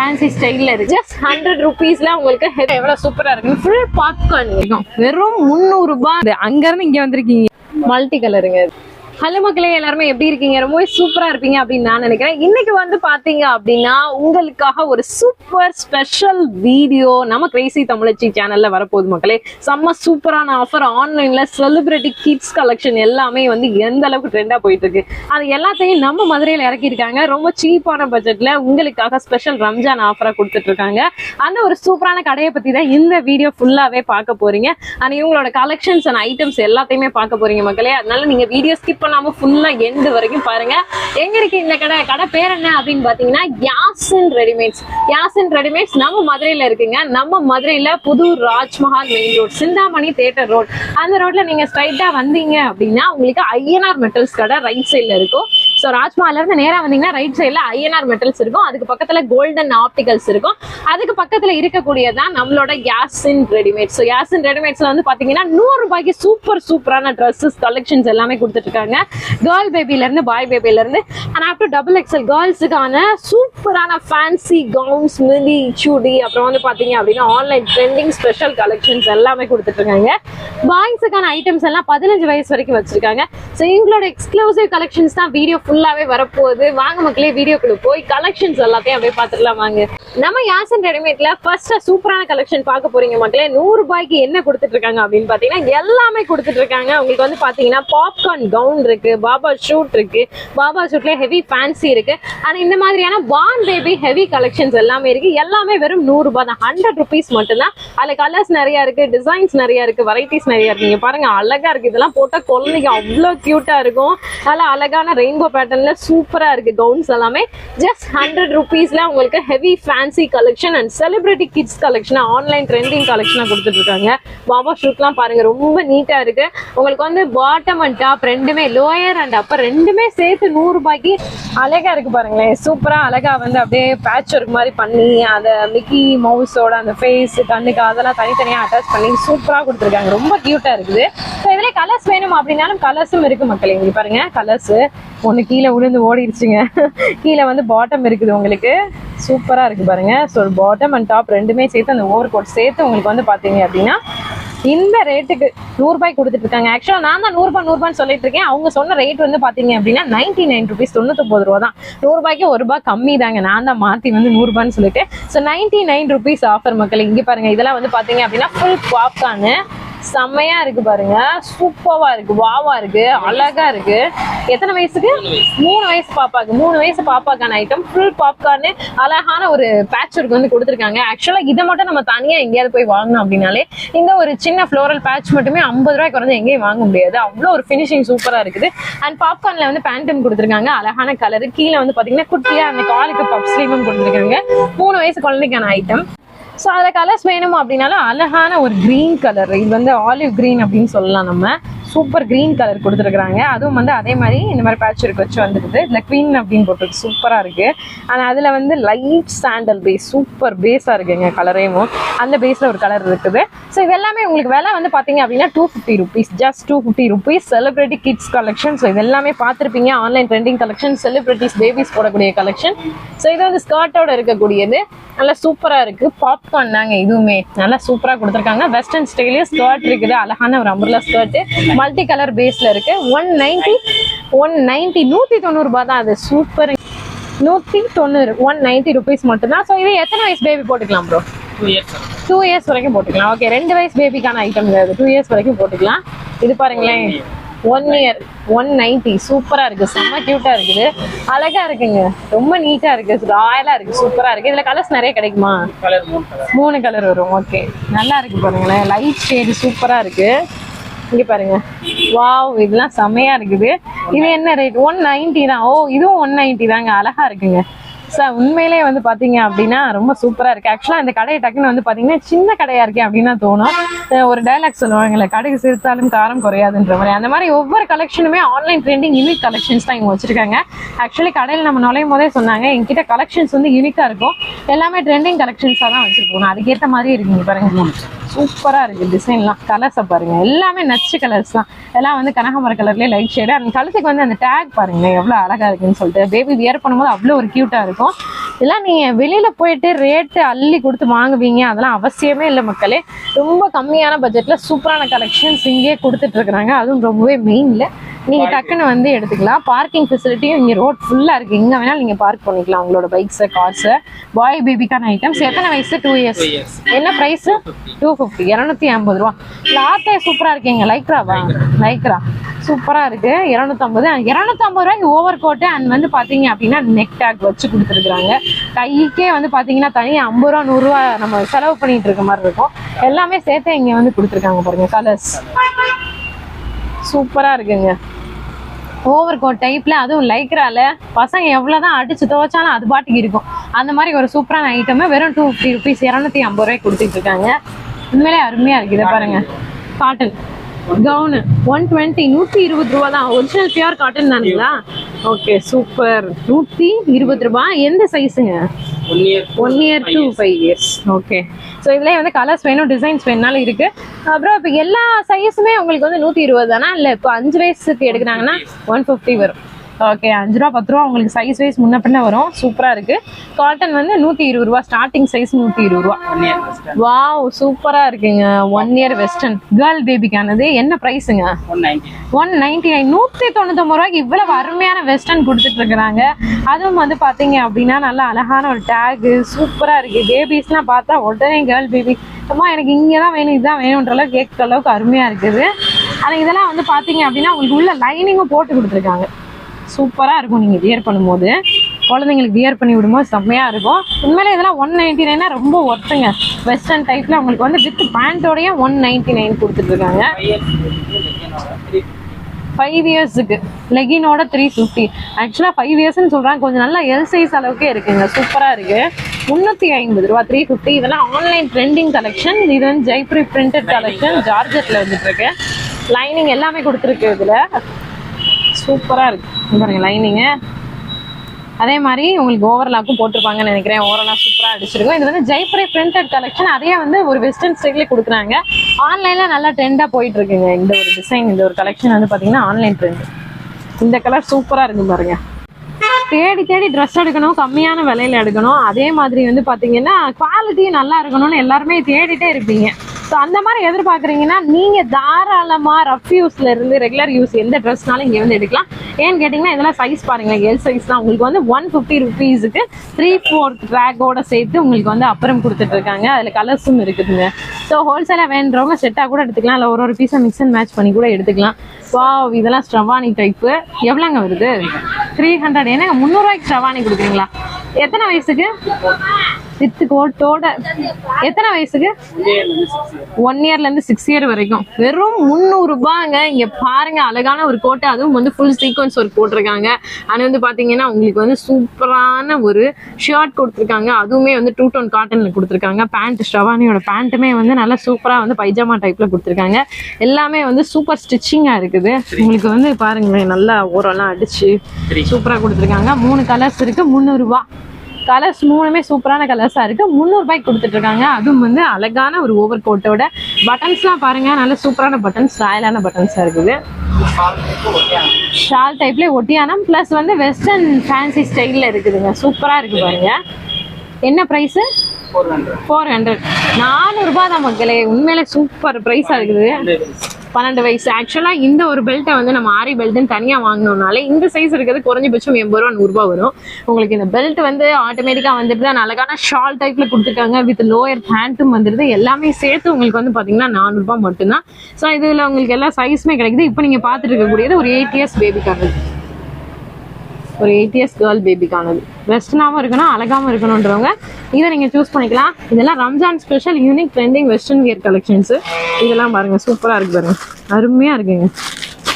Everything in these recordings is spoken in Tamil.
ஃபேன்சி ஸ்டைல்ல இருக்கு. ஜஸ்ட் ஹண்ட்ரட் ருபீஸ்ல உங்களுக்கு head எவ்வளவு சூப்பரா இருக்கு. ஃபுல் பாப்கார்ன் வெறும் முந்நூறு ரூபாய். அங்க இருந்து இங்க வந்திருக்கீங்க. மல்டி கலருங்க ஹலோ மக்களே எல்லாருமே எப்படி இருக்கீங்க? ரொம்பவே சூப்பரா இருப்பீங்க அப்படின்னு நான் நினைக்கிறேன். இன்னைக்கு வந்து பாத்தீங்க அப்படின்னா உங்களுக்காக ஒரு சூப்பர் ஸ்பெஷல் வீடியோ நம்ம கிரேசி தமிழச்சி சேனல்ல வரப்போகுது மக்களே. செம்ம சூப்பரான ஆஃபர் ஆன்லைன்ல செலிபிரிட்டி கிட்ஸ் கலெக்ஷன் எல்லாமே வந்து எந்த அளவுக்கு ட்ரெண்டா போயிட்டு இருக்கு அது எல்லாத்தையும் நம்ம மதுரையில இறக்கியிருக்காங்க. ரொம்ப சீப்பான பட்ஜெட்ல உங்களுக்காக ஸ்பெஷல் ரம்ஜான் ஆஃபரா கொடுத்துட்டு இருக்காங்க அந்த ஒரு சூப்பரான கடையை பத்தி தான் இந்த வீடியோ ஃபுல்லாவே பார்க்க போறீங்க. அண்ட் இவங்களோட கலெக்ஷன்ஸ் அண்ட் ஐட்டம்ஸ் எல்லாத்தையுமே பார்க்க போறீங்க மக்களே. அதனால நீங்க வீடியோ ஸ்கிப் பண்ணாம ஃபுல்லா எண்டு வரைக்கும் பாருங்க. எங்க இருக்கு இந்த கடை? கடை பேர் என்ன அப்படின்னு பாத்தீங்கன்னா யாசின் ரெடிமேட்ஸ் யாசின் ரெடிமேட்ஸ் நம்ம மதுரையில இருக்குங்க. நம்ம மதுரையில புது Rajmahal main road Chintamani theatre road அந்த ரோட்ல நீங்க ஸ்ட்ரைட்டா வந்தீங்க அப்படின்னா உங்களுக்கு ஐஎன்ஆர் மெட்டல்ஸ் கடை ரைட் சைட்ல இருக்கும். ஸோ ராஜ்மஹால்ல இருந்து வந்தீங்கன்னா ரைட் சைடில் ஐஎன்ஆர் மெட்டல்ஸ் இருக்கும். அதுக்கு பக்கத்தில் கோல்டன் ஆப்டிகல்ஸ் இருக்கும். அதுக்கு பக்கத்தில் இருக்கக்கூடியதான் நம்மளோட யாசின் ரெடிமேட் ஸோ யாசின் ரெடிமேட்ஸில் வந்து பார்த்தீங்கன்னா நூறு ரூபாய்க்கு சூப்பர் சூப்பரான ட்ரெஸ்ஸஸ் கலெக்ஷன்ஸ் எல்லாமே கொடுத்துட்ருக்காங்க கேர்ள் பேபிலேருந்து பாய் பேபிலேருந்து அண்ட் ஆஃப்டர் டபுள் எக்ஸல் கேர்ள்ஸுக்கான சூப்பரான ஃபேன்சி கவுன்ஸ் மிதி சுடி அப்புறம் வந்து பார்த்தீங்க அப்படின்னா ஆன்லைன் ட்ரெண்டிங் ஸ்பெஷல் கலெக்ஷன்ஸ் எல்லாமே கொடுத்துட்ருக்காங்க பாய்ஸுக்கான ஐட்டம்ஸ் எல்லாம் பதினஞ்சு வயசு வரைக்கும் வச்சுருக்காங்க. ஸோ எங்களோட எக்ஸ்க்ளூசிவ் கலெக்ஷன்ஸ் தான் வீடியோ ஃபுல்லாவே வரப்போகுது. வாங்க மக்களே வீடியோக்குள்ள போய் கலெக்ஷன்ஸ் எல்லாத்தையும் அப்படியே பார்த்துக்கலாம் வாங்க. நம்ம யாசன் ரெடிமேட்ல ஃபர்ஸ்ட் சூப்பரான கலெக்ஷன் பார்க்க போறீங்க மக்களே. நூறு ரூபாய்க்கு என்ன கொடுத்துட்டு இருக்காங்க அப்படின்னு பாத்தீங்கன்னா எல்லாமே கொடுத்துட்டு இருக்காங்க உங்களுக்கு வந்து பாத்தீங்கன்னா பாப்கார்ன் கவுன் இருக்கு பாபா ஷூட் இருக்கு பாபா ஷூட்ல ஹெவி ஃபேன்சி இருக்கு. ஆனா இந்த மாதிரியான பான் பேபி ஹெவி கலெக்ஷன்ஸ் எல்லாமே இருக்கு. எல்லாமே வெறும் நூறு ரூபாய் தான். ஹண்ட்ரட் ருபீஸ் மட்டும்தான். அதுல கலர்ஸ் நிறைய இருக்கு டிசைன்ஸ் நிறைய இருக்கு வெரைட்டிஸ் நிறைய இருக்கு. நீங்க பாருங்க அழகா இருக்கு. இதெல்லாம் போட்டா குழந்தைங்க அவ்வளோ கியூட்டா இருக்கும். நல்லா அழகான ரெயின்போ பேட்டர்ன்ல சூப்பரா இருக்கு கவுன்ஸ் எல்லாமே. ஜஸ்ட் ஹண்ட்ரட் ருபீஸ்ல உங்களுக்கு heavy fancy collection and celebrity kids collection online trending கலெக்ஷனா கொடுத்துட்டு இருக்காங்க. பாபா ஷூட்லாம் பாருங்க ரொம்ப நீட்டா இருக்கு. உங்களுக்கு வந்து பாட்டம் அண்ட் டாப் ரெண்டுமே லோயர் அண்ட் அப்பர் ரெண்டுமே சேர்த்து நூறு ரூபாய்க்கு அழகா இருக்கு பாருங்களேன். சூப்பரா அழகா வந்து அப்படியே பேட்ச் ஒர்க் மாதிரி பண்ணி அதை மிக்கி மவுஸோட அந்த ஃபேஸ் கண்ணுக்கு அதெல்லாம் தனித்தனியா அட்டாச் பண்ணி சூப்பரா கொடுத்துருக்காங்க. ரொம்ப கியூட்டா இருக்குது. ஸோ இதுல கலர்ஸ் வேணும் அப்படின்னாலும் கலர்ஸும் இருக்கு மக்களே. இங்க பாருங்க கலர்ஸ் ஒன்று கீழே விழுந்து ஓடிடுச்சுங்க கீழே வந்து பாட்டம் இருக்குது உங்களுக்கு. சூப்பராக இருக்குது பாருங்க. ஸோ பாட்டம் அண்ட் டாப் ரெண்டுமே சேர்த்து அந்த ஓவர் கோட் சேர்த்து உங்களுக்கு வந்து பார்த்தீங்க அப்படின்னா இந்த ரேட்டுக்கு நூறுபாய் கொடுத்துட்டு இருக்காங்க. ஆக்சுவலாக நான் தான் நூறுபா நூறுபான்னு சொல்லிட்டு இருக்கேன். அவங்க சொன்ன ரேட் வந்து பார்த்தீங்க அப்படின்னா நைன்டி நைன் ருபீஸ் தொண்ணூத்தொம்பது ரூபா தான். நூறுபாய்க்கு ஒரு ரூபாய் கம்மி தாங்க. நான் தான் மாற்றி வந்து நூறுபான்னு சொல்லிட்டு. So ninety nine rupees offer மக்கள் இங்கே பாருங்க. இதெல்லாம் வந்து பார்த்தீங்க அப்படின்னா ஃபுல் பாப்கார்னு செம்மையா இருக்கு பாருங்க. சூப்பரா இருக்கு. வாவா இருக்கு. அழகா இருக்கு. எத்தனை வயசுக்கு? மூணு வயசு. பாப்பாக்கு. மூணு வயசு பாப்பாக்கான ஐட்டம் ஃபுல் பாப்கார்னு அழகான ஒரு பேட்ச் ஒர்க் வந்து கொடுத்துருக்காங்க. ஆக்சுவலா இதை மட்டும் நம்ம தனியா எங்கேயாவது போய் வாங்கணும் அப்படின்னாலே இங்க ஒரு சின்ன ஃப்ளோரல் பேட்ச் மட்டுமே ஐம்பது ரூபாய்க்கு குறைஞ்சு எங்கேயும் வாங்க முடியாது. அவ்வளோ ஒரு ஃபினிஷிங் சூப்பரா இருக்குது. அண்ட் பாப்கார்ன்ல வந்து பேண்டன் கொடுத்துருக்காங்க. அழகான கலர் கீழே வந்து பாத்தீங்கன்னா குட்டியா அந்த காலுக்கு பப் ஸ்லீவும் கொடுத்துருக்காங்க. மூணு வயசு குழந்தைக்கான ஐட்டம் ஸோ அதில் கலர்ஸ் வேணும் அப்படின்னாலும் அழகான ஒரு க்ரீன் கலர் இது வந்து ஆலிவ் க்ரீன் அப்படின்னு சொல்லலாம் நம்ம. சூப்பர் க்ரீன் கலர் கொடுத்துருக்குறாங்க. அதுவும் வந்து அதே மாதிரி இந்த மாதிரி பேட்ச் ஒர்க் வச்சு வந்துருக்குது இதில் க்வீன் அப்படின்னு போட்டிருக்கு. சூப்பராக இருக்குது ஆனால் அதில் வந்து லைட் சாண்டல் பேஸ் சூப்பர் பேஸாக இருக்குங்க கலரேவும் அந்த பேஸில் ஒரு கலர் இருக்குது. ஸோ இது எல்லாமே உங்களுக்கு விலை வந்து பார்த்தீங்க அப்படின்னா two fifty rupees just two fifty rupees celebrity kids collection so இது எல்லாமே பார்த்துருப்பீங்க. Online trending collection celebrities babies போடக்கூடிய கலெக்ஷன் ஸோ இது வந்து ஸ்கர்ட்டோட இருக்கக்கூடியது. நல்லா சூப்பராக இருக்குது பாப்கார்ன் தாங்க இதுவுமே. நல்லா சூப்பராக கொடுத்துருக்காங்க. வெஸ்டர்ன் ஸ்டைலே ஸ்கர்ட் இருக்குது. அழகான ஒரு அம்பர்லா ஸ்கர்ட்டு மல்டி கலர் பேஸ்ல இருக்கு ஒன் நைன்டி ஒன் நைன்டி நூற்றி தொண்ணூறுபா தான் அது. சூப்பர் நூற்றி தொண்ணூறு ஒன் நைன்டி ருபீஸ் மட்டும்தான். ஸோ இது எத்தனை வயசு பேபி போட்டுக்கலாம் ப்ரோ டூ இயர்ஸ் வரைக்கும் போட்டுக்கலாம். ஓகே ரெண்டு வயசு பேபிக்கான ஐட்டம் இது. டூ இயர்ஸ் வரைக்கும் போட்டுக்கலாம். இது பாருங்களேன். ஒன் இயர் ஒன் நைன்டி சூப்பரா இருக்கு. செம்ம கியூட்டா இருக்குது. அழகா இருக்குங்க. ரொம்ப நீட்டா இருக்கு. ராயலா இருக்கு. சூப்பரா இருக்கு. இதுல கலர்ஸ் நிறைய கிடைக்குமா? மூணு கலர் வரும். ஓகே நல்லா இருக்கு பாருங்களேன். லைட் ஷேடு சூப்பரா இருக்கு. இங்க பாருங்க. வாவ் இதெல்லாம் செமையா இருக்குது. இது என்ன ரேட் ஒன் நைன்டி தான். ஓ இதுவும் ஒன் நைன்டி தாங்க. அழகா இருக்குங்க. சார் உண்மையிலே வந்து பாத்தீங்க அப்படின்னா ரொம்ப சூப்பரா இருக்கு. ஆக்சுவலா இந்த கடையை டக்குன்னு வந்து பாத்தீங்கன்னா சின்ன கடையா இருக்கே அப்படின்னு தோணும். ஒரு டைலாக் சொல்லுவாங்கல்ல கடைக்கு சிரித்தாலும் காரம் குறையாதுன்ற மாதிரி. அந்த மாதிரி ஒவ்வொரு கலெக்ஷனுமே ஆன்லைன் ட்ரெண்டிங் யூனிக் கலெக்ஷன்ஸ் தான் இங்க வச்சிருக்காங்க. ஆக்சுவலி கடையில் நம்ம நுழையும் போதே சொன்னாங்க என்கிட்ட கலெக்ஷன்ஸ் வந்து யூனிக்கா இருக்கும். எல்லாமே ட்ரெண்டிங் கலெக்ஷன்ஸா தான் வச்சிருப்போம் அதுக்கேற்ற மாதிரி இருக்குங்க பாருங்க. சூப்பரா இருக்கு டிசைன்லாம் கலர்ஸை பாருங்க. எல்லாமே நச்சு கலர்ஸ் தான். இதெல்லாம் வந்து கனகாமர கலர்லேயே லைட் ஷேடு அந்த கழுத்துக்கு வந்து அந்த டேக் பாருங்களேன் எவ்வளோ அழகா இருக்குன்னு சொல்லிட்டு. பேபி வியர் பண்ணும்போது அவ்வளோ ஒரு க்யூட்டாக இருக்கும். இதெல்லாம் நீங்கள் வெளியில் போயிட்டு ரேட்டு அள்ளி கொடுத்து வாங்குவீங்க அதெல்லாம் அவசியமே இல்லை மக்களே. ரொம்ப கம்மியான பட்ஜெட்டில் சூப்பரான கலெக்ஷன்ஸ் இங்கே கொடுத்துட்ருக்குறாங்க அதுவும் ரொம்பவே மெயினில் நீங்க டக்குன்னு வந்து எடுத்துக்கலாம். பார்க்கிங் ஃபெசிலிட்டியும் இங்க ரோட் ஃபுல்லா இருக்கு. எங்க வேணாலும் நீங்க பார்க் பண்ணிக்கலாம் உங்களோட பைக்ஸ் கார்ஸ் பாய் பேபிக்கான ஐட்டம்ஸ் எத்தனை வயசு? டூ இயர்ஸ் என்ன பிரைஸ் டூ ஃபிஃப்டி இரநூத்தி ஐம்பது ரூபா. கிளாத்தே சூப்பரா இருக்கீங்க. லைக்ராவா லைக்ரா சூப்பரா இருக்கு. இரநூத்தம்பது இரநூத்தம்பது ரூபாய்க்கு ஓவர் கோட்டு அண்ட் வந்து பாத்தீங்க அப்படின்னா நெக் டேக் வச்சு கொடுத்துருக்காங்க கைக்கே வந்து பாத்தீங்கன்னா தனியா ஐம்பது ரூபா நூறுரூவா நம்ம செலவு பண்ணிட்டு இருக்க மாதிரி இருக்கும். எல்லாமே சேர்த்து இங்க வந்து கொடுத்துருக்காங்க பாருங்க கலர்ஸ் சூப்பரா இருக்குங்க. ஓவர் கோட் டைப்ல அதுவும் லைக்ரால பசங்க எவ்வளவுதான் அடிச்சு துவைச்சாலும் அது பாட்டுக்கு இருக்கும். அந்த மாதிரி ஒரு சூப்பரான ஐட்டமை வெறும் டூ ஃபிஃப்டி ருபீஸ் இரநூத்தி ஐம்பது ரூபாய்க்கு கொடுத்துட்டு இருக்காங்க. உண்மையிலே அருமையா இருக்கு. இதை பாருங்க. Cotton gown. ஒன் டுவெண்ட்டி நூற்றி இருபது ரூபா தான் ஒரிஜினல் பியூர் காட்டன் தானுங்களா? ஓகே சூப்பர் நூற்றி இருபது ரூபாய் எந்த சைஸுங்க one year one year two five years okay so இதுலேயே வந்து கலர்ஸ் வேணும் டிசைன்ஸ் வேணுனாலும் இருக்கு. அப்புறம் இப்போ எல்லா சைஸுமே உங்களுக்கு வந்து நூற்றி இருபது தானா? இல்லை இப்போ அஞ்சு வயசுக்கு எடுக்கிறாங்கன்னா ஒன் ஃபிஃப்டி வரும். ஓகே அஞ்சு ரூபா பத்து ரூபா உங்களுக்கு சைஸ் வைஸ் முன்ன பின்ன வரும். சூப்பராக இருக்கு. காட்டன் வந்து நூற்றி இருபது ரூபா. ஸ்டார்டிங் சைஸ் நூற்றி இருபது ரூபா. ஒன் இயர் ஃபஸ்ட் வாவ் சூப்பரா இருக்குங்க. ஒன் இயர் வெஸ்டர்ன் கேர்ள் பேபிக்கானது என்ன ப்ரைஸுங்க ஒன் நைன்டி நைன் நூற்றி தொண்ணூத்தொம்பது ரூபாய்க்கு இவ்வளவு அருமையான வெஸ்டர்ன் கொடுத்துட்டு இருக்கிறாங்க அதுவும் வந்து பார்த்தீங்க அப்படின்னா நல்லா அழகான ஒரு டேகு சூப்பராக இருக்கு. பேபிஸ்லாம் பார்த்தா உடனே கேர்ள் பேபி அம்மா எனக்கு இங்கே தான் வேணும் இதுதான் வேணுன்ற அளவுக்கு கேட்குற அளவுக்கு அருமையாக இருக்குது. ஆனால் இதெல்லாம் வந்து பார்த்தீங்க அப்படின்னா உங்களுக்கு உள்ள லைனிங்கும் போட்டு கொடுத்துருக்காங்க. சூப்பராக இருக்கும் நீங்கள் வியர் பண்ணும்போது. குழந்தைங்களுக்கு வியர் பண்ணி விடும்போது செம்மையாக இருக்கும். உண்மையிலே இதெல்லாம் ஒன் நைன்டி நைனா ரொம்ப ஒர்த்துங்க வெஸ்டர்ன் டைப்பில் உங்களுக்கு வந்து வித் பேண்ட்டோடய ஒன் நைன்டி நைன் கொடுத்துட்ருக்காங்க ஃபைவ் இயர்ஸுக்கு லெகினோட த்ரீ ஃபிஃப்டி ஆக்சுவலாக ஃபைவ் இயர்ஸ்னு சொல்கிறாங்க கொஞ்சம் நல்லா எல் சைஸ் அளவுக்கே இருக்குங்க. சூப்பராக இருக்குது முந்நூற்றி ஐம்பது ரூபா த்ரீ ஃபிஃப்டி இதெல்லாம் ஆன்லைன் ட்ரெண்டிங் கலெக்ஷன் இது வந்து ஜெய்ப்ரி பிரிண்டட் கலெக்ஷன் ஜார்ஜெட்டில் வந்துட்டுருக்கு லைனிங் எல்லாமே கொடுத்துருக்கு இதில். சூப்பராக இருக்கு. பாருங்க லைனிங்கு அதே மாதிரி உங்களுக்கு ஓவர்லாக்கும் போட்டிருப்பாங்கன்னு நினைக்கிறேன். ஓவரலாக சூப்பராக அடிச்சிருக்கும். இது வந்து ஜெய்புரி பிரிண்டட் கலெக்ஷன் அதே வந்து ஒரு வெஸ்டர்ன் ஸ்டைலே கொடுக்குறாங்க. ஆன்லைனில் நல்லா ட்ரெண்டாக போயிட்டு இருக்குங்க இந்த ஒரு டிசைன் இந்த ஒரு கலெக்ஷன் வந்து பார்த்தீங்கன்னா ஆன்லைன் ட்ரெண்ட் இந்த கலர் சூப்பராக இருக்கு பாருங்க. தேடி தேடி ட்ரெஸ் எடுக்கணும். கம்மியான விலையில எடுக்கணும். அதே மாதிரி வந்து பார்த்தீங்கன்னா குவாலிட்டியும் நல்லா இருக்கணும்னு எல்லாருமே தேடிட்டே இருப்பீங்க. ஸோ அந்த மாதிரி எதிர்பார்க்குறீங்கன்னா நீங்கள் தாராளமாக ரஃப் யூஸில் இருந்து ரெகுலர் யூஸ் எந்த ட்ரெஸ்னாலும் இங்கே வந்து எடுக்கலாம். ஏன்னு கேட்டிங்கன்னா இதெல்லாம் சைஸ் பாருங்களேன் எல் சைஸ் தான். உங்களுக்கு வந்து ஒன் ஃபிஃப்டி ருபீஸுக்கு த்ரீ ஃபோர்த் ட்ராக்கோட சேர்த்து உங்களுக்கு வந்து அப்புறம் கொடுத்துட்ருக்காங்க அதில் கலர்ஸும் இருக்குதுங்க. ஸோ ஹோல்சேலாக வேணுறவங்க செட்டாக கூட எடுத்துக்கலாம். இல்லை ஒரு ஒரு பீஸை மிக்ஸ் அண்ட் மேட்ச் பண்ணி கூட எடுத்துக்கலாம். வாவ் இதெல்லாம் ஸ்ட்ரவானி டைப்பு எவ்வளோங்க வருது? த்ரீ ஹண்ட்ரட் ஏன்னா முந்நூறுவாய்க்கு ஸ்ட்ரவானி கொடுக்குறீங்களா? எத்தனை வயசுக்கு? வித்து கோட்டோட எத்தனை வயசுக்கு? ஒன் இயர்ல இருந்து சிக்ஸ் இயர் வரைக்கும். வெறும் முந்நூறு ரூபாங்க. இங்க பாருங்க அழகான ஒரு கோட்டை. அதுவும் வந்து ஃபுல் சீக்வன்ஸ் ஒரு போட்டிருக்காங்க. ஆனா வந்து பாத்தீங்கன்னா உங்களுக்கு வந்து சூப்பரான ஒரு ஷர்ட் கொடுத்துருக்காங்க. அதுவுமே வந்து டூ டோன் காட்டன்ல கொடுத்துருக்காங்க. பேண்ட் ஷவானியோட பேண்ட்டுமே வந்து நல்லா சூப்பரா வந்து பைஜாமா டைப்ல கொடுத்துருக்காங்க. எல்லாமே வந்து சூப்பர் ஸ்டிச்சிங்கா இருக்குது. உங்களுக்கு வந்து பாருங்களேன் நல்லா ஓரெல்லாம் அடிச்சு சூப்பரா கொடுத்துருக்காங்க. மூணு கலர்ஸ் இருக்கு. முந்நூறு ரூபாய் கலர்ஸ் மூணுமே சூப்பரான கலர்ஸாக இருக்குது முந்நூறுபாய்க்கு கொடுத்துட்ருக்காங்க. அதுவும் வந்து அழகான ஒரு ஓவர் கோட்டோட பட்டன்ஸ்லாம் பாருங்கள் நல்ல சூப்பரான பட்டன்ஸ் ராயலான பட்டன்ஸாக இருக்குது. ஷால் டைப்லேயே ஒட்டியானம். ப்ளஸ் வந்து வெஸ்டர்ன் ஃபேன்சி ஸ்டைலில் இருக்குதுங்க. சூப்பராக இருக்குது பாருங்கள் என்ன ப்ரைஸு ஃபோர் ஹண்ட்ரட் ஃபோர் நானூறுபா தான் மக்களே. உண்மையிலே சூப்பர் ப்ரைஸாக இருக்குது. பன்னெண்டு வயசு. ஆக்சுவலாக இந்த ஒரு பெல்ட்டை வந்து நம்ம ஆரி பெல்ட்னு தனியாக வாங்கினோம்னாலே இந்த சைஸ் இருக்கிறது குறைஞ்சபட்சம் எண்பது ரூபா நூறுரூபா வரும். உங்களுக்கு இந்த பெல்ட் வந்து ஆட்டோமேட்டிக்காக வந்துட்டு தான் அழகான ஷால் டைப்பில் கொடுத்துருக்காங்க. வித் லோயர் பேண்ட்டும் வந்துடுது எல்லாமே சேர்த்து உங்களுக்கு வந்து பார்த்தீங்கன்னா நானூறுரூபா மட்டும்தான். ஸோ இதில் உங்களுக்கு எல்லா சைஸுமே கிடைக்குது. இப்போ நீங்கள் பார்த்துட்டு இருக்கக்கூடியது ஒரு எயிட் இயர்ஸ் பேபிக்கானது ஒரு எயிட் இயர்ஸ் கேர்ள் பேபிக்கானது வெஸ்டர்னாகவும் இருக்கணும் அழகாகவும் இருக்கணுன்றவங்க இதை நீங்கள் சூஸ் பண்ணிக்கலாம். இதெல்லாம் Ramzan special unique trending western wear collections இதெல்லாம் பாருங்க சூப்பராக இருக்கு பாருங்க. அருமையாக இருக்குங்க.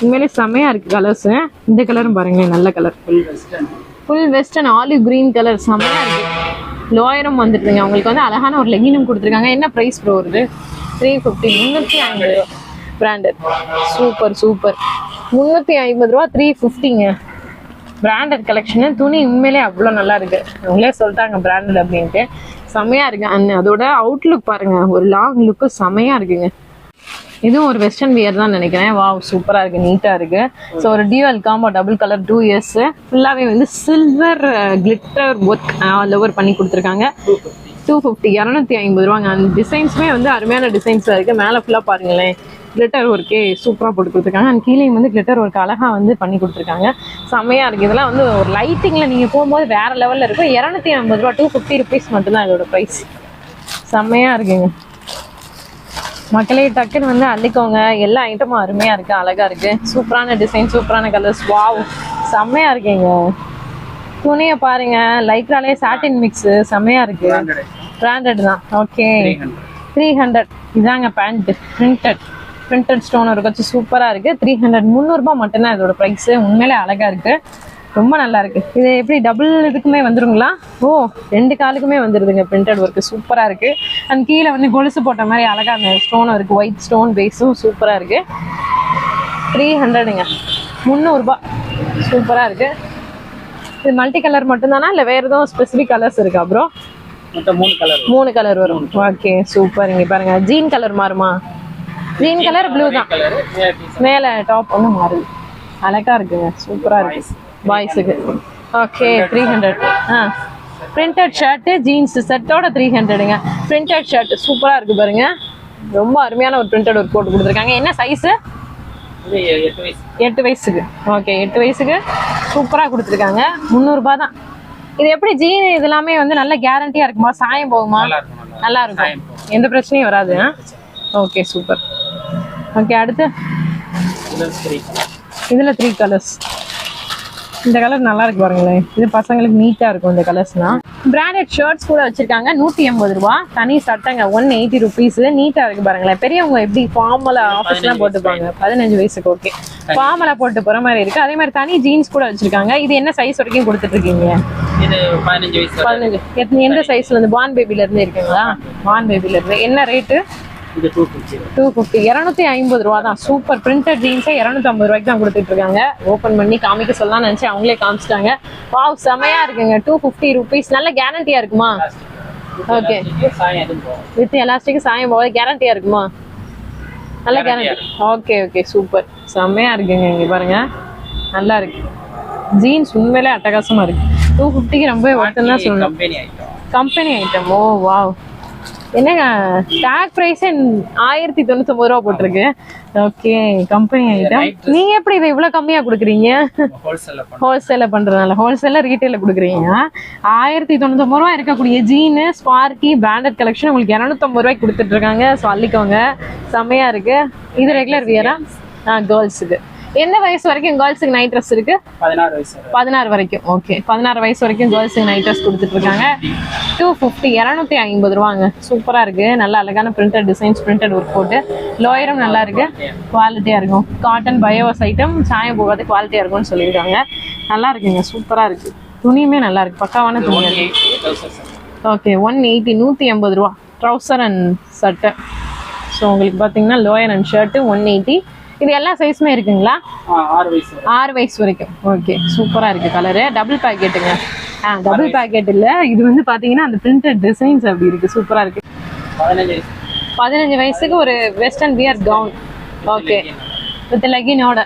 உண்மையிலே செம்மையாக இருக்கு கலர்ஸு இந்த கலரும் பாருங்களேன் நல்ல colour full western full western olive green colour செம்மையாக இருக்கு. லோயரும் வந்துட்டுருங்க உங்களுக்கு வந்து அழகான ஒரு லெகினும் கொடுத்துருக்காங்க. என்ன ப்ரைஸ் ப்ரோ வருது? த்ரீ ஃபிஃப்டி முந்நூற்றி ஐம்பது ரூபா பிராண்டட் சூப்பர் சூப்பர் முந்நூற்றி ஐம்பது ரூபா த்ரீ ஃபிஃப்டிங்க பிராண்டட் கலெக்ஷன் துணி உண்மையிலே அவ்வளோ நல்லா இருக்கு. அவங்களே சொல்லிட்டாங்க பிராண்டட் அப்படின்ட்டு. செமையா இருக்கு. அண்ட் அதோட அவுட்லுக் பாருங்க. ஒரு லாங் லுக்கு செமையா இருக்குங்க. இதுவும் ஒரு வெஸ்டர்ன் வியர் தான் நினைக்கிறேன். வாவ் சூப்பராக இருக்குது நீட்டாக இருக்கு. ஸோ ஒரு dual combo double colour two years ஃபுல்லாவே வந்து சில்வர் கிளிட்டர் ஒர்க் லவர் பண்ணி கொடுத்துருக்காங்க. டூ ஃபிஃப்டி இரநூத்தி ஐம்பது ரூபாங்க. அந்த டிசைன்ஸுமே வந்து அருமையான டிசைன்ஸாக இருக்குது மேலே ஃபுல்லாக பாருங்களேன். கிளிட்டர் ஒர்க்கே சூப்பராக போட்டு கொடுத்துருக்காங்க அண்ட் கீழேயும் வந்து கிளிட்டர் ஒர்க் அழகாக வந்து பண்ணி கொடுத்துருக்காங்க. செம்மையாக இருக்குது இதெல்லாம் வந்து ஒரு லைட்டிங்கில் நீங்கள் போகும்போது வேறு லெவலில் இருக்கும். இரநூத்தி ஐம்பது ரூபா டூ ஃபிஃப்டி ருபீஸ் மட்டும்தான் இதோட ப்ரைஸ் செம்மையாக இருக்குங்க. மக்களே டக்குன்னு வந்து அள்ளிக்கோங்க. எல்லா ஐட்டமும் அருமையாக இருக்குது அழகாக இருக்குது சூப்பரான டிசைன் சூப்பரான கலர்ஸ் வாவ் செம்மையாக இருக்குங்க. துணியை பாருங்க. லைக்ராலே சாட்டின் மிக்ஸ் செம்மையா இருக்கு. பிராண்டட் தான். ஓகே த்ரீ ஹண்ட்ரட் இதாங்க பேண்ட் பிரிண்டட் பிரிண்டட் ஸ்டோன் ஒரு வச்சு சூப்பரா இருக்கு. த்ரீ ஹண்ட்ரட் முந்நூறுபா மட்டும்தான் இதோட ப்ரைஸ் உண்மையிலே அழகா இருக்கு. ரொம்ப நல்லா இருக்கு. இது எப்படி டபுள் இதுக்குமே வந்துருங்களா? ஓ ரெண்டு காலுக்குமே வந்துருதுங்க பிரிண்டட் ஒர்க் சூப்பரா இருக்கு. அண்ட் கீழே வந்து கொலுசு போட்ட மாதிரி அழகா அந்த ஸ்டோனும் இருக்கு. ஒயிட் ஸ்டோன் பேஸும் சூப்பரா இருக்கு. த்ரீ ஹண்ட்ரடுங்க முந்நூறுபா. சூப்பரா இருக்கு. இது மல்டி கலர் மட்டும்தானா? இல்லை வேற எதுவும் ஸ்பெசிஃபிக் கலர்ஸ் இருக்கா ப்ரோ மொத்தம் மூணு கலர் மூணு கலர் வரும். ஓகே சூப்பர் இங்க பாருங்க. ஜீன் கலர் மாறுமா? ஜீன் கலர் ப்ளூ தான். மேல டாப் ஒன்று மாறுது. அழகா இருக்குங்க சூப்பரா இருக்கு. பாய்ஸுக்கு ஓகே த்ரீ ஹண்ட்ரட் ஆ. பிரிண்டட் ஷர்ட்டு ஜீன்ஸ் செட்டோட த்ரீ ஹண்ட்ரடுங்க பிரிண்டட் ஷர்ட் சூப்பரா இருக்கு பாருங்க. ரொம்ப அருமையான ஒரு பிரிண்டட் ஒர்க் போட்டு கொடுத்துருக்காங்க. என்ன சைஸு எட்டு வயசு. எட்டு வயசுக்கு. ஓகே எட்டு வயசுக்கு சூப்பராக கொடுத்துருக்காங்க. முந்நூறுபா தான். இது எப்படி ஜீன் இது எல்லாமே வந்து நல்ல கேரண்டியா இருக்குமா? சாயம் போகுமா? நல்லா இருக்கும் எந்த பிரச்சனையும் வராது ஓகே சூப்பர் ஓகே அடுத்து? இதுல த்ரீ கலர்ஸ் இந்த கலர் நல்லா இருக்கு பாருங்களேன். இது பசங்களுக்கு நீட்டா இருக்கும் இந்த கலர்ஸ்லாம் பிராண்டட் ஷர்ட்ஸ் கூட வச்சிருக்காங்க. நூத்தி எண்பது ரூபா. தனி சட்டைங்க ஒன் எயிட்டி ருபீஸ் நீட்டா இருக்கு பாருங்களேன். பெரியவங்க எப்படி ஃபார்மலா ஆஃபீஸ்லாம் போட்டுப்பாங்க? பதினஞ்சு வயசுக்கு ஓகே ஃபார்மலா போட்டு போற மாதிரி இருக்கு. அதே மாதிரி தனி ஜீன்ஸ் கூட வச்சிருக்காங்க. இது என்ன சைஸ் வரைக்கும் கொடுத்துட்டு இருக்கீங்க? பதினஞ்சு எந்த சைஸ்ல இருந்து? பான் பேபில இருந்து இருக்குங்களா? பான் பேபில இருந்து. என்ன ரேட்டு இது டூ ஃபிஃப்டி டூ ஃபிஃப்டி இரநூத்தி ஐம்பது ரூபா தான் சூப்பர் பிரிண்டட் ஜீன்ஸே இரநூத்தி ஐம்பது ரூபாய்க்கு தான் கொடுத்துட்டு இருக்காங்க ஓப்பன் பண்ணி காமிக்க சொல்லலாம் நினைச்சு அவங்களே காமிச்சிட்டாங்க. வாவ் செமையா இருக்குங்க. டூ ஃபிஃப்டி ருபீஸ் நல்ல கேரண்டியா இருக்குமா? ஓகே வித் எலாஸ்டிக் சாயம் போக கேரண்டியா இருக்குமா? நல்ல கேரண்டி ஓகே ஓகே சூப்பர் செம்மையா இருக்குங்க இங்க பாருங்க. நல்லா இருக்கு. ஜீன்ஸ் உண்மையிலே அட்டகாசமா இருக்கு. டூ ஃபிஃப்டிக்கு ரொம்ப ஒருத்தன் தான் சொல்லணும். கம்பெனி ஐட்டம் ஓ வாவ் என்னங்க டேக் பிரைஸ் ஆயிரத்தி தொண்ணூத்தொம்பது ரூபா போட்டிருக்கு. ஓகே கம்பெனி ஐட்டம் நீங்க எப்படி இதை இவ்வளவு கம்மியா கொடுக்குறீங்க? ஹோல்சேல பண்றதுனால. ஹோல்சேல ரீட்டைல கொடுக்குறீங்க. ஆயிரத்தி தொண்ணூத்தொம்பது ரூபா இருக்கக்கூடிய ஜீனு ஸ்பார்க்கி பிராண்டட் கலெக்ஷன் உங்களுக்கு இரநூத்தொம்பது ரூபாய்க்கு கொடுத்துட்டு இருக்காங்க. ஸோ அள்ளிக்கோங்க. செம்மையா இருக்கு. இது ரெகுலர் வியரா கேர்ள்ஸுக்கு எந்த வயசு வரைக்கும் கேர்ள்ஸுக்கு நைட் ட்ரெஸ் இருக்கு? பதினாறு வயசு. பதினாறு வரைக்கும். ஓகே பதினாறு வயசு வரைக்கும் கேர்ள்ஸுக்கு நைட் ட்ரெஸ் கொடுத்துட்டு இருக்காங்க டூ ஃபிஃப்டி இரநூத்தி ஐம்பது ரூபாங்க. சூப்பரா இருக்கு. நல்ல அழகான பிரிண்டட் டிசைன்ஸ் பிரிண்டட் ஒர்க் போட்டு. லோயரும் நல்லா இருக்கு. குவாலிட்டியா இருக்கும். காட்டன் பயோஸ் ஐட்டம் சாயம் போகாது குவாலிட்டியா இருக்கும்னு சொல்லியிருக்காங்க. நல்லா இருக்குங்க. சூப்பரா இருக்கு. துணியுமே நல்லா இருக்கு. பக்காவான துணி ஓகே ஒன் எயிட்டி நூற்றி எண்பது ரூபா. ட்ரௌசர் அண்ட் சட்டை ஸோ உங்களுக்கு பார்த்தீங்கன்னா lower and shirt one eighty இது எல்லா சைஸுமே இருக்குங்களா? ஆறு வயசு வரைக்கும். ஓகே சூப்பரா இருக்கு கலரு டபுள் பேக்கெட்டுங்க ஆ டபுள் பேக்கெட் இல்ல. இது வந்து பாத்தீங்கன்னா அந்த பிரிண்டட் டிசைன்ஸ் அப்படி இருக்கு. சூப்பரா இருக்கு. பதினஞ்சு வயசு. பதினஞ்சு வயசுக்கு ஒரு western wear gown okay with லெகினோட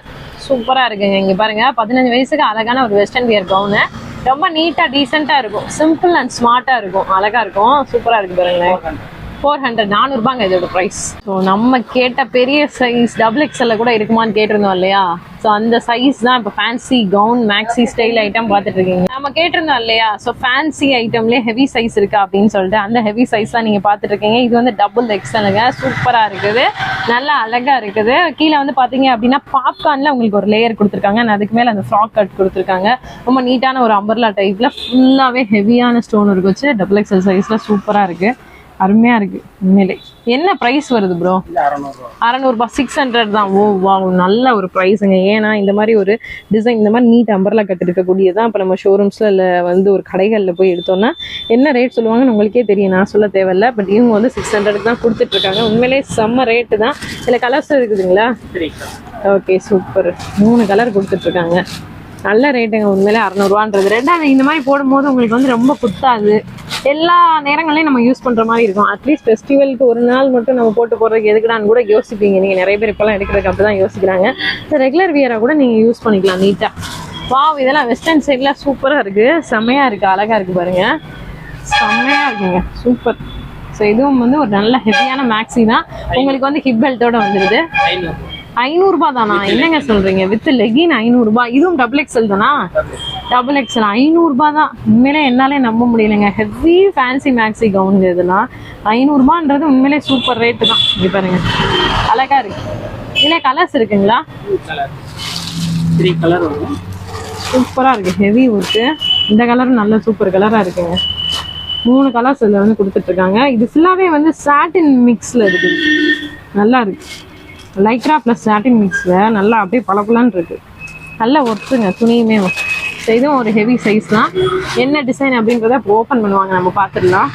சூப்பரா இருக்குங்க. இங்க பாருங்க. பதினஞ்சு வயசுக்கு அழகான ஒரு வெஸ்டர்ன் வியர் கவுனு ரொம்ப நீட்டா டீசெண்டா இருக்கும். சிம்பிள் அண்ட் ஸ்மார்ட்டா இருக்கும். அழகா இருக்கும். சூப்பரா இருக்கு பாருங்களேன். ஃபோர் ஹண்ட்ரட் நானூறுபாங்க இதோட ப்ரைஸ் ஸோ நம்ம கேட்ட பெரிய சைஸ் டபுள் எக்ஸ்எல்ல கூட இருக்குமான்னு கேட்டிருந்தோம் இல்லையா? ஸோ அந்த சைஸ் தான் இப்போ fancy gown maxi style item பார்த்துட்டு இருக்கீங்க நம்ம கேட்டிருந்தோம் இல்லையா? ஸோ ஃபேன்சி ஐட்டம்லேயே ஹெவி சைஸ் இருக்கா அப்படின்னு சொல்லிட்டு அந்த ஹெவி சைஸ் தான் நீங்கள் பார்த்துட்டு இருக்கீங்க இது வந்து டபுள் எக்ஸ்எல்லுங்க சூப்பராக இருக்குது. நல்லா அழகாக இருக்குது. கீழே வந்து பார்த்தீங்க அப்படின்னா பாப்கார்னில் உங்களுக்கு ஒரு லேயர் கொடுத்துருக்காங்க. அதுக்கு மேலே அந்த ஃப்ராக் கட் கொடுத்துருக்காங்க. ரொம்ப நீட்டான ஒரு அம்பர்லா டைப்பில் ஃபுல்லாகவே ஹெவியான ஸ்டோன் இருக்கு வச்சு டபுள் எக்ஸ்எல் சைஸில் சூப்பராக இருக்குது அருமையா இருக்கு உண்மையிலே. என்ன பிரைஸ் வருது ப்ரோ அறநூறுபா சிக்ஸ் ஹண்ட்ரட் தான். ஓ வா நல்ல ஒரு ப்ரைஸுங்க ஏன்னா இந்த மாதிரி ஒரு டிசைன் இந்த மாதிரி நீட் அம்பர்லா கட் இருக்கக்கூடியதான் இப்போ நம்ம ஷோரூம்ஸில் இல்லை வந்து ஒரு கடைகளில் போய் எடுத்தோம்னா என்ன ரேட் சொல்லுவாங்கன்னு உங்களுக்கே தெரியும். நான் சொல்ல தேவையில்ல. பட் இவங்க வந்து சிக்ஸ் ஹண்ட்ரடுக்கு தான் கொடுத்துட்டு இருக்காங்க. உண்மையிலே செம்ம ரேட்டு தான். இதில் கலர்ஸ் இருக்குதுங்களா? ஓகே சூப்பர் மூணு கலர் கொடுத்துட்டு இருக்காங்க. நல்ல ரேட்டுங்க உண்மையிலே அறநூறுவான்றது. ரெண்டாவது இந்த மாதிரி போடும்போது உங்களுக்கு வந்து ரொம்ப குத்தாது எல்லா நேரங்களையும் நம்ம யூஸ் பண்ணுற மாதிரி இருக்கும். அட்லீஸ்ட் ஃபெஸ்டிவலுக்கு ஒரு நாள் மட்டும் நம்ம போட்டு போடுறதுக்கு எதுக்குடான்னு கூட யோசிப்பீங்க. நீங்கள் நிறைய பேர் இப்போலாம் எடுக்கிறதுக்கு அப்படிதான் யோசிக்கிறாங்க. ரெகுலர் வியராக கூட நீங்கள் யூஸ் பண்ணிக்கலாம் நீட்டாக வாவ் இதெல்லாம் வெஸ்டர்ன் சைடில் சூப்பராக இருக்குது செம்மையாக இருக்குது அழகாக இருக்குது பாருங்கள் செம்மையாக இருக்குங்க. சூப்பர் ஸோ இதுவும் வந்து ஒரு நல்ல ஹெவியான மேக்ஸி தான். உங்களுக்கு வந்து ஹிப் பெல்ட்டோட வந்துடுது ஐநூறுபா தானா என்னங்க சொல்றீங்க? வித் லெகின் ஐநூறுபா. இதுவும் டபுள் எக்ஸல் தானா? டபுள் எக்ஸல் ஐநூறுபா தான் உண்மையிலே என்னாலே நம்ப முடியலைங்க. ஹெவி ஃபேன்சி மேக்ஸி கவுன் இதெல்லாம் ஐநூறுபான்றது உண்மையிலே சூப்பர் ரேட்டு தான். இங்க பாருங்க. அழகா இருக்கு. இதுல கலர்ஸ் இருக்குங்களா? கலர் த்ரீ கலர் வரும் சூப்பரா இருக்கு. ஹெவி ஒர்க்கு இந்த கலரும் நல்ல சூப்பர் கலரா இருக்குங்க. மூணு கலர்ஸ் இதுல வந்து கொடுத்துட்டு இருக்காங்க. இது ஃபுல்லாவே வந்து சாட்டின் மிக்ஸ்ல இருக்கு. நல்லா இருக்கு. லைக்ரா ப்ளஸ் சாட்டின் மிக்ஸ்ல நல்லா அப்படியே பளபளன்னு இருக்கு. நல்ல ஒர்க்குங்க துணியுமே. இதுவும் ஒரு ஹெவி சைஸ் தான். என்ன டிசைன் அப்படின்றத ஓப்பன் பண்ணுவாங்க நம்ம பார்த்துடலாம்.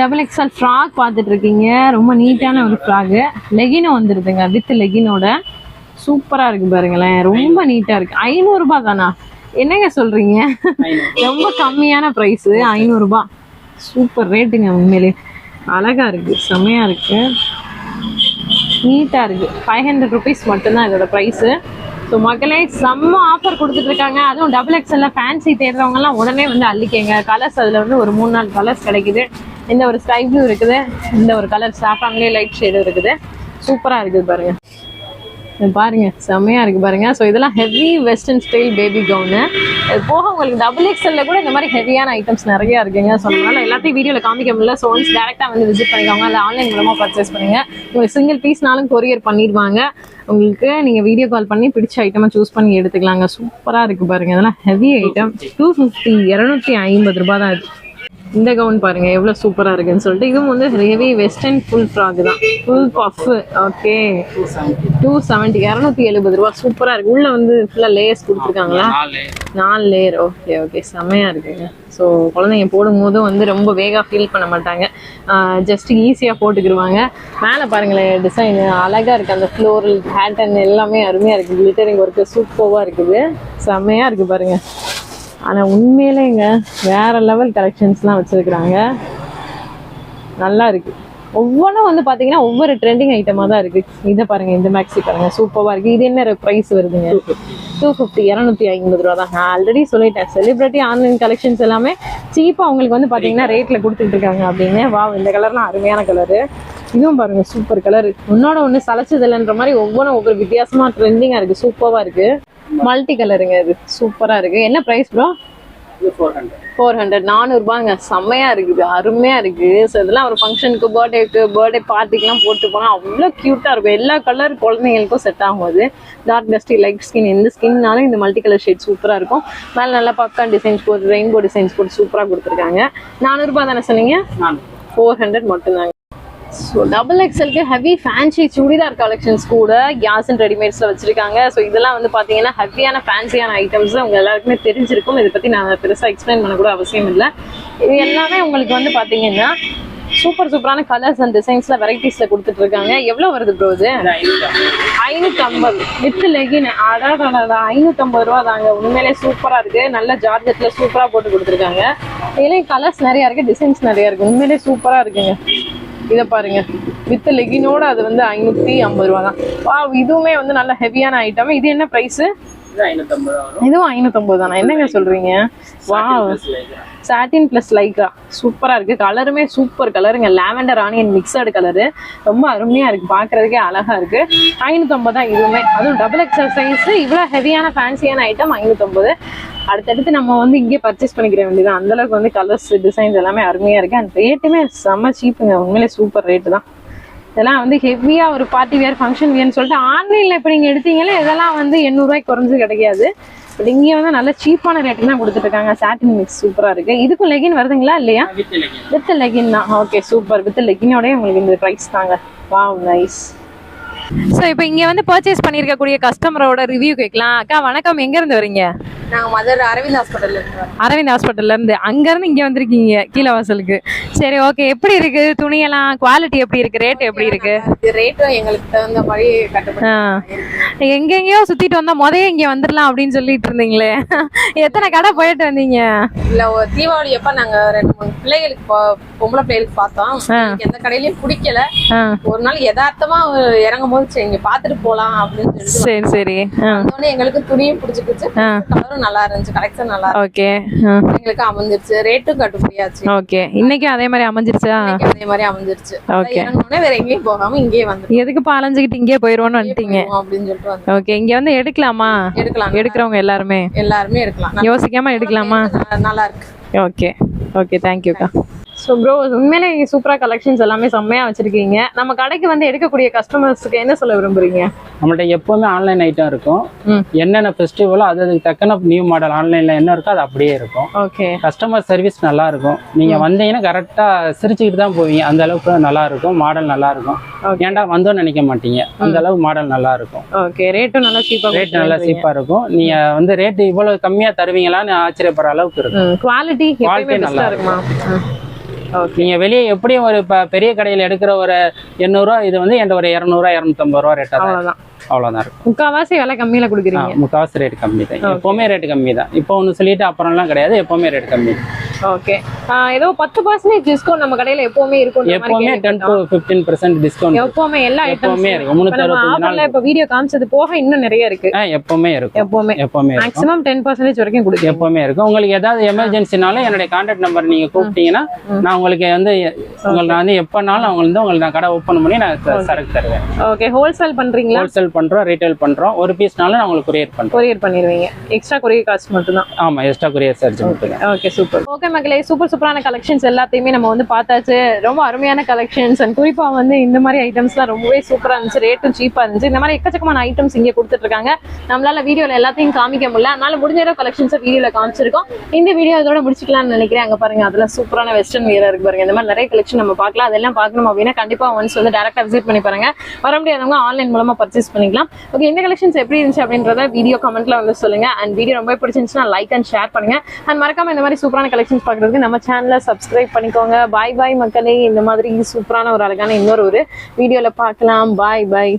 டபுள் எக்ஸ்எல் ஃப்ராக் பார்த்துட்டு இருக்கீங்க ரொம்ப நீட்டான ஒரு ஃப்ராகு லெகினும் வந்துருதுங்க வித் லெகினோட சூப்பரா இருக்கு பாருங்களேன். ரொம்ப நீட்டா இருக்கு. ஐநூறு ரூபாய் தானா? என்னங்க சொல்றீங்க? ரொம்ப கம்மியான பிரைஸ் ஐநூறு ரூபாய். சூப்பர் ரேட்டுங்க உண்மையிலே. அழகா இருக்கு செம்மையா இருக்கு. நீட்டாக இருக்குது ஃபைவ் ஹண்ட்ரட் ருபீஸ் மட்டும்தான் இதோட ப்ரைஸு ஸோ மக்களே செம்ம ஆஃபர் கொடுத்துட்டு இருக்காங்க அதுவும் டபுள் எக்ஸ்எல்ல ஃபேன்சி தேடுறவங்கலாம் உடனே வந்து அள்ளிக்கங்க. கலர்ஸ் அதில் வந்து ஒரு மூணு நாலு கலர்ஸ் கிடைக்குது. இந்த ஒரு ஸ்கை ப்ளூ இருக்குது. இந்த ஒரு கலர் சாஃப்ரான்லேயே லைட் ஷேடும் இருக்குது. சூப்பராக இருக்குது பாருங்க. பாருங்க செம்மையா இருக்கு பாருங்க. ஸோ இதெல்லாம் heavy western style baby gown அது போக உங்களுக்கு டபுள் எக்ஸ்எல்ல கூட இந்த மாதிரி ஹெவியான ஐட்டம்ஸ் நிறைய இருக்குங்க. ஸோ அதனால எல்லாத்தையும் வீடியோவில் காமிக்க முடியல. ஸோ ஒன்ஸ் டேரெக்டாக வந்து விசிட் பண்ணிக்கோங்க. இல்லை ஆன்லைன் மூலமாக பர்ச்சேஸ் பண்ணுங்க. உங்களுக்கு சிங்கிள் பீஸ்னாலும் கொரியர் பண்ணிடுவாங்க. உங்களுக்கு நீங்கள் வீடியோ கால் பண்ணி பிடிச்ச ஐட்டமை சூஸ் பண்ணி எடுத்துக்கலாங்க. சூப்பராக இருக்கு பாருங்க. இதெல்லாம் ஹெவி ஐட்டம் டூ ஃபிஃப்டி இரநூத்தி ஐம்பது ரூபாய் தான் இது இந்த கவுன் பாருங்க எவ்வளவு சூப்பரா இருக்குன்னு சொல்லிட்டு இதுவும் வந்து ஹெவி வெஸ்டர்ன் ஃபுல் ஃப்ராக் தான். Full puff okay two seventy இரநூத்தி எழுபது ரூபா. சூப்பரா இருக்கு. உள்ள வந்து ஃபுல்லா லேயர்ஸ் கொடுத்துருக்காங்களா? நாலு லேயர் ஓகே ஓகே செம்மையா இருக்குங்க. ஸோ குழந்தைங்க போடும்போதும் வந்து ரொம்ப வேகா ஃபீல் பண்ண மாட்டாங்க. ஜஸ்ட் ஈஸியாக போட்டுக்கிடுவாங்க மேலே பாருங்களேன் டிசைன் அழகா இருக்கு. அந்த ஃப்ளோரல் பேட்டர்ன் எல்லாமே அருமையா இருக்கு. கிளிட்டரிங் ஒர்க்கு சூப்பராக இருக்குது. செம்மையா இருக்கு பாருங்க. ஆனா உண்மையிலேங்க வேற லெவல் கலெக்ஷன்ஸ்லாம் வச்சிருக்கிறாங்க. நல்லா இருக்கு. ஒவ்வொன்றும் வந்து பாத்தீங்கன்னா ஒவ்வொரு ட்ரெண்டிங் ஐட்டமா தான் இருக்கு. இதை பாருங்க இந்த மேக்ஸி பாருங்க. சூப்பரா இருக்கு. இது என்ன ப்ரைஸ் வருதுங்க? டூ ஃபிஃப்டி இரநூத்தி ஐம்பது ரூபா தான். நான் ஆல்ரெடி சொல்லிட்டேன். செலிபிரிட்டி ஆன்லைன் கலெக்ஷன்ஸ் எல்லாமே சீப்பாக உங்களுக்கு வந்து பார்த்தீங்கன்னா ரேட்டில் கொடுத்துட்டு இருக்காங்க அப்படின்னு. வா இந்த கலர்லாம் அருமையான கலரு இதுவும் பாருங்க சூப்பர் கலர் உன்னோட ஒன்று சளைச்சதில்லைன்ற மாதிரி ஒவ்வொன்றும் ஒவ்வொரு வித்தியாசமா ட்ரெண்டிங்காக இருக்கு. சூப்பராக இருக்கு. மல்டி கலருங்க இது. சூப்பராக இருக்கு. என்ன ப்ரைஸ் ப்ரோ ஃபோர் ஹண்ட்ரட் நானூறுபாங்க. செம்மையா இருக்குது. அருமையா இருக்கு. ஸோ இதெல்லாம் ஒரு ஃபங்க்ஷனுக்கு பர்த்டேக்கு பர்த்டே பார்ட்டிக்கெலாம் போட்டு போனால் அவ்வளோ க்யூட்டாக இருக்கும். எல்லா கலர் குழந்தைங்களுக்கும் செட் ஆகும் அது. டார்க் டஸ்டி லைட் ஸ்கின் எந்த ஸ்கின்னாலும் இந்த மல்டி கலர் ஷேட் சூப்பராக இருக்கும். மேலே நல்லா பக்கான் டிசைன்ஸ் போட்டு ரெயின்போ டிசைன்ஸ் போட்டு சூப்பராக கொடுத்துருக்காங்க. நானூறுபா தானே சொன்னீங்க? ஃபோர் ஹண்ட்ரட் மட்டும்தாங்க. ஸோ டபுள் எக்ஸ்எல்க்கு ஹெவி ஃபேன்சி சுடிதார் கலெக்ஷன்ஸ் கூட கேஸ் அண்ட் ரெடிமேட்ஸில் வச்சுருக்காங்க. ஸோ இதெல்லாம் வந்து பார்த்தீங்கன்னா ஹெவியான ஃபேன்சியான ஐட்டம்ஸ் உங்க எல்லாருக்குமே தெரிஞ்சிருக்கும். இதை பற்றி நான் பெருசாக எக்ஸ்பிளைன் பண்ண கூட அவசியம் இல்லை. இது எல்லாமே உங்களுக்கு வந்து பார்த்தீங்கன்னா சூப்பர் சூப்பரான கலர்ஸ் அண்ட் டிசைன்ஸ்ல வெரைட்டிஸ்ல கொடுத்துட்டு இருக்காங்க. எவ்வளவு வருது ப்ரோ இது? ஐநூத்தி ஐம்பது வித் லெகின் அதாவது ஐநூத்தி ஐம்பது ரூபா தாங்க. உண்மையிலே சூப்பரா இருக்கு. நல்ல ஜார்ஜெட்ல சூப்பரா போட்டு கொடுத்துருக்காங்க. இதுலயும் கலர்ஸ் நிறைய இருக்கு டிசைன்ஸ் நிறைய இருக்கு. உண்மையிலே சூப்பரா இருக்குங்க. இதை பாருங்க. வித் லெகினோட அது வந்து ஐநூத்தி ஐம்பது ரூபா தான் வா இதுவுமே வந்து நல்ல ஹெவியான ஐட்டம் இது என்ன பிரைஸ் இதுவும் ஐநூத்தம்பது தானே? என்னங்க சொல்றீங்க? வா சாட்டின் பிளஸ் லைக்ரா சூப்பரா இருக்கு. கலருமே சூப்பர் கலருங்க லாவெண்டர் ஆனியன் மிக்சடு கலரு ரொம்ப அருமையா இருக்கு. பாக்குறதுக்கே அழகா இருக்கு. ஐநூத்தம்பது தான் இதுவுமே. அதுவும் டபுள் எக்ஸல் சைஸ் இவ்வளவு ஹெவியான ஃபேன்சியான ஐட்டம் ஐநூத்தம்பது. அடுத்தடுத்து நம்ம வந்து இங்கே பர்ச்சேஸ் பண்ணிக்கிற வேண்டியது அந்த அளவுக்கு வந்து கலர்ஸ் டிசைன்ஸ் எல்லாமே அருமையா இருக்கு. அந்த ரேட்டுமே செம்ம சீப்புங்க உண்மையிலே சூப்பர் ரேட்டு தான். இதெல்லாம் வந்து ஹெவியா ஒரு பார்ட்டி வேர் ஃபங்க்ஷன் வேர்னு சொல்லிட்டு ஆன்லைன்ல இப்போ நீங்க எடுத்தீங்களே இதெல்லாம் வந்து எண்ணூறுரூவாய்க்கு குறைஞ்சு கிடைக்காது. பட் இங்கே வந்து நல்ல சீப்பான ரேட்டு தான் கொடுத்துட்டு இருக்காங்க சாட்டின் மிக்ஸ் சூப்பரா இருக்கு. இதுக்கும் லெகின் வருதுங்களா இல்லையா? வித் லெகின் தான். ஓகே சூப்பர் வித் லெகினோடய உங்களுக்கு இந்த ப்ரைஸ் தாங்க. வாவ் நைஸ் ஸோ இப்போ இங்க வந்து பர்ச்சேஸ் பண்ணியிருக்கக்கூடிய கஸ்டமரோட ரிவ்யூ கேட்கலாம். அக்கா வணக்கம். எங்க இருந்து வரீங்க? நாங்க மதுரை அரவிந்த் வரோம். அரவிந்த் அங்க இருந்து. இங்க வந்திருக்கீங்க கீழே வாசலுக்கு. சரி ஓகே எப்படி இருக்கு? துணியெல்லாம் குவாலிட்டி எப்படி இருக்கு? ரேட் எப்படி இருக்கு? ரேட்டும் எங்களுக்கு தகுந்த மாதிரி கட்டுப்படி ஆ. எங்கெங்கேயோ சுத்திட்டு வந்தா முதைய இங்க வந்துடலாம் அப்படின்னு சொல்லிட்டு இருந்தீங்களே. எத்தனை கடை போயிட்டு வந்தீங்க? இல்ல தீபாவளி அப்ப நாங்க ரெண்டு மூணு பிள்ளைகளுக்கு பொம்பளை பிள்ளைகளுக்கு பார்த்தோம். எந்த கடையிலயும் பிடிக்கல. ஒரு நாள் யதார்த்தமா இறங்கும் போது சரி இங்க பாத்துட்டு போலாம் அப்படின்னு சரி சரி. எங்களுக்கு துணியும் பிடிச்சிக்கிச்சு. நல்லா இருந்துச்சு. கலெக்ஷன் நல்லா ஓகே. எங்களுக்கு அமைஞ்சிருச்சு. ரேட்டும் கட்டுப்படியாச்சு. ஓகே. இன்னைக்கு அதே மாதிரி அமைஞ்சிருச்சா? அதே மாதிரி அமைஞ்சிருச்சு. இறங்கினோடனே வேற எங்கேயும் போகாம இங்கேயே வந்து எதுக்கு பாலஞ்சுக்கிட்டு இங்கே போயிருவோம்னு வந்துட்டீங்க? அப்படின்னு சொல்லிட்டு ஓகே. இங்க வந்து எடுக்கலாமா? எடுக்கலாம் எடுக்கிறவங்க எல்லாருமே? எல்லாருமே எடுக்கலாம். யோசிக்காம எடுக்கலாமா? நல்லா- நல்லா இருக்கு. ஓகே. ஓகே. தேங்க்யூக்கா ஸோ ப்ரோ உண்மையிலே இங்கே சூப்பராக கலெக்ஷன்ஸ் எல்லாமே செம்மையாக வச்சிருக்கீங்க. நம்ம கடைக்கு வந்து எடுக்கக்கூடிய கஸ்டமர்ஸ்க்கு என்ன சொல்ல விரும்புறீங்க? நம்மள்ட்ட எப்பவுமே ஆன்லைன் ஐட்டம் இருக்கும். என்னென்ன ஃபெஸ்டிவலோ அது அதுக்கு தக்கன நியூ மாடல் ஆன்லைன்ல என்ன இருக்கோ அது அப்படியே இருக்கும். ஓகே கஸ்டமர் சர்வீஸ் நல்லா இருக்கும். நீங்க வந்தீங்கன்னா கரெக்டா சிரிச்சுக்கிட்டு தான் போவீங்க. அந்த அளவுக்கு நல்லா இருக்கும். மாடல் நல்லா இருக்கும். ஏன்டா வந்தோம்னு நினைக்க மாட்டீங்க. அந்த அளவுக்கு மாடல் நல்லா இருக்கும். ஓகே ரேட்டும் நல்லா சீப்பாக ரேட் நல்லா சீப்பா இருக்கும். நீங்க வந்து ரேட் இவ்வளவு கம்மியா தருவீங்களான்னு ஆச்சரியப்படுற அளவுக்கு இருக்கும். குவாலிட்டி Quality நல்லா இருக்குமா? நீங்க வெளியே எப்படியும் ஒரு இப்ப பெரிய கடையில எடுக்கிற ஒரு எண்ணூறுரூவா இது வந்து என்கிட்ட ஒரு இரநூறுவா இரநூத்தம்பது ரூபா ரேட்டா தான் அவ்வளோதான் அவ்வளவுதான். இருக்கும் முக்கால்வாசி விலை கம்மியில் கொடுக்குறீங்க. முக்காவாசி ரேட் கம்மி தான். எப்பவுமே ரேட் கம்மி தான். இப்போ ஒன்று சொல்லிட்டு அப்புறம்லாம் கிடையாது. எப்பவுமே ரேட் கம்மி ஓகே ஏதோ பத்து பர்சன்டேஜ் டிஸ்கவுண்ட் நம்ம கடையில் எப்பவுமே இருக்கும் எப்பவுமே ten to fifteen percent discount எப்பவுமே எல்லா எப்பவுமே ஆஃபர்ல இப்போ வீடியோ காமிச்சது போக இன்னும் நிறைய இருக்கு. எப்பவுமே இருக்கும் எப்பவுமே. எப்பவுமே மேக்ஸிமம் டென் பர்சன்டேஜ் வரைக்கும் கொடுக்கும் எப்பவுமே இருக்கும் உங்களுக்கு ஏதாவது எமர்ஜென்சினாலும் என்னுடைய கான்டாக்ட் நம்பர் நீங்க கூப்பிட்டீங்கன்னா நான் உங்களுக்கு வந்து உங்களுக்கு நான் வந்து எப்பனாலும் அவங்க வந்து உங்களுக்கு நான் கடை ஓப்பன் பண்ணி நான் சரக்கு தருவேன். ஓகே ஹோல்சேல் பண்றீங்களா? ஹோல்சேல் பண்றோம் ரீட்டைல் பண்றோம். ஒரு பீஸ்னாலும் நான் உங்களுக்கு கொரியர் பண்றோம் கொரியர் பண்ணிடுவீங்க எக்ஸ்ட்ரா கொரியர் காஸ்ட் மட்டும்தான். ஆமா எக்ஸ்ட்ரா கொரியர் சார்ஜ் மட்டும் ஓகே சூப்பர் ஓகே மகளே சூப்பர் சூப்பரான கலெக்ஷன்ஸ் எல்லாத்தையுமே நம்ம வந்து பார்த்தாச்சு. ரொம்ப அருமையான கலெக்ஷன்ஸ் அண்ட் குறிப்பாக வந்து இந்த மாதிரி ஐட்டம்ஸ்லாம் ரொம்பவே சூப்பராக இருந்துச்சு. ரேட்டும் சீப்பாக இருந்துச்சு. இந்த மாதிரி எக்கச்சக்கமான ஐட்டம்ஸ் இங்கே கொடுத்துட்ருக்காங்க. நம்மளால வீடியோவில் எல்லாத்தையும் காமிக்க முடியல. அதனால முடிஞ்ச அளவு கலெக்ஷன்ஸை வீடியோவில் காமிச்சிருக்கோம். இந்த வீடியோ இதோட முடிச்சிக்கலாம்னு நினைக்கிறேன். அங்க பாருங்க அதெல்லாம் சூப்பரான வெஸ்டர்ன் வீரர் இருக்கு பாருங்க. இந்த மாதிரி நிறைய கலெக்ஷன் நம்ம பார்க்கலாம். அதெல்லாம் பார்க்கணும் அப்படின்னா கண்டிப்பா ஒன்ஸ் வந்து டேரக்டா விசிட் பண்ணி பாருங்க. வர முடியாதவங்க ஆன்லைன் மூலமாக பர்ச்சேஸ் பண்ணிக்கலாம். ஓகே இந்த கலெக்ஷன்ஸ் எப்படி இருந்துச்சு அப்படின்றத வீடியோ கமெண்ட்ல வந்து சொல்லுங்க. அண்ட் வீடியோ ரொம்ப பிடிச்சிருந்துச்சுன்னா லைக் அண்ட் ஷேர் பண்ணுங்க. அண்ட் மறக்காம இந்த மாதிரி சூப்பரான கண்டென்ட் பார்க்குறதுக்கு நம்ம சேனலை சப்ஸ்கிரைப் பண்ணிக்கோங்க. பாய் பாய் மக்களே. இந்த மாதிரி சூப்பரான ஒரு அழகான இன்னொரு ஒரு வீடியோல பார்க்கலாம். பாய் பாய்